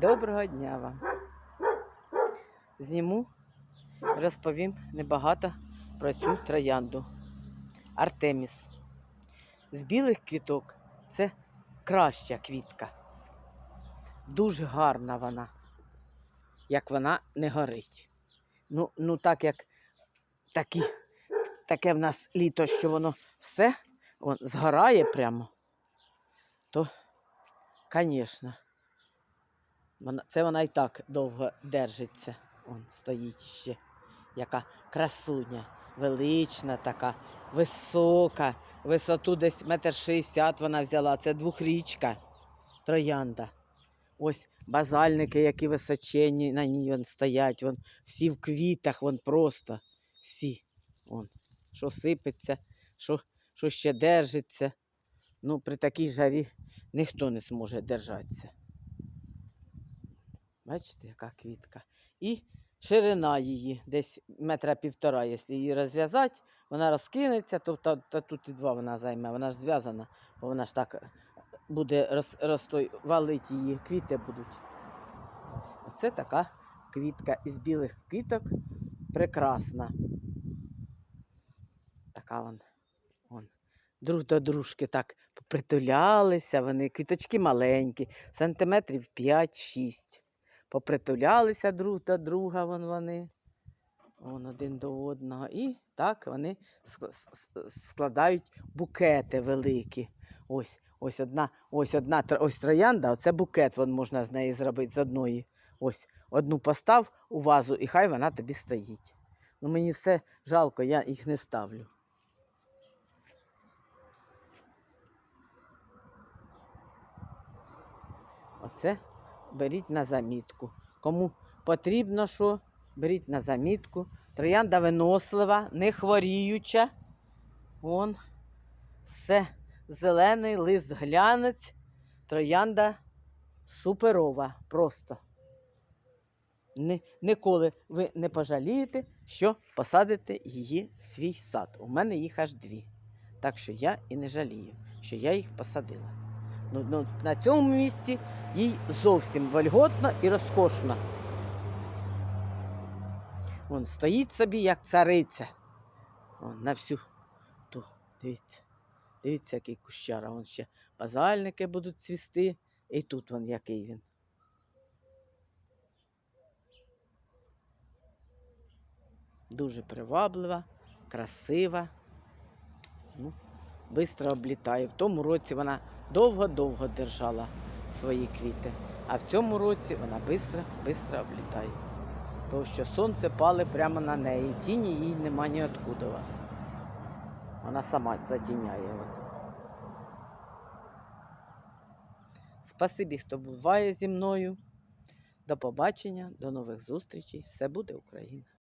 Доброго дня вам. Зніму, розповім небагато про цю троянду. Артеміс. З білих квіток це краща квітка. Дуже гарна вона, як вона не горить. Ну, ну так як такі, таке в нас літо, що воно все вон, згорає прямо, то, звісно, вона, це вона і так довго держиться. Он стоїть ще. Яка красуня, велична така, висока. Висоту десь метр шістдесят вона взяла. Це двохрічка троянда. Ось базальники, які височенні на ній вон стоять. Вон, всі в квітах, вон просто. Всі. Вон, що сипеться, що, що ще держиться. Ну, при такій жарі ніхто не зможе держатися. Бачите, яка квітка. І ширина її десь метра півтора, якщо її розв'язати, вона розкинеться, то, то, тут і два вона займе. Вона ж зв'язана, бо вона ж так е, буде роз, розтой, валити її, квіти будуть. Оце така квітка із білих квіток. Прекрасна. Така вон. вон. Друг до дружки так попритулялися, вони квіточки маленькі, сантиметрів 5-6 попритулялися друг до друга вон вони. Вон один до одного. І так вони складають букети великі. Ось, ось одна, ось одна ось троянда, оце букет вон можна з неї зробити з одної. Ось одну постав у вазу, і хай вона тобі стоїть. Ну мені все жалко, я їх не ставлю. Оце беріть на замітку. Кому потрібно що, беріть на замітку. Троянда винослива, не хворіюча. Вон все зелений лист глянець. Троянда суперова просто. Ні, ніколи ви не пожалієте, що посадите її в свій сад. У мене їх аж дві. Так що я і не жалію, що я їх посадила. Ну, ну, на цьому місці їй зовсім вольготно і розкошно. Вон стоїть собі, як цариця. Вон, на всю ту. Дивіться. Дивіться, який кущара. Вон ще базальники будуть цвісти. І тут вон який він. Дуже приваблива, красива. Ну, Бистро облітає. В тому році вона довго-довго держала свої квіти. А в цьому році вона бистро облітає. Тому що сонце пали прямо на неї. Тіні їй нема ніоткуда. Вона сама затіняє. Спасибі, хто буває зі мною. До побачення, до нових зустрічей. Все буде Україна!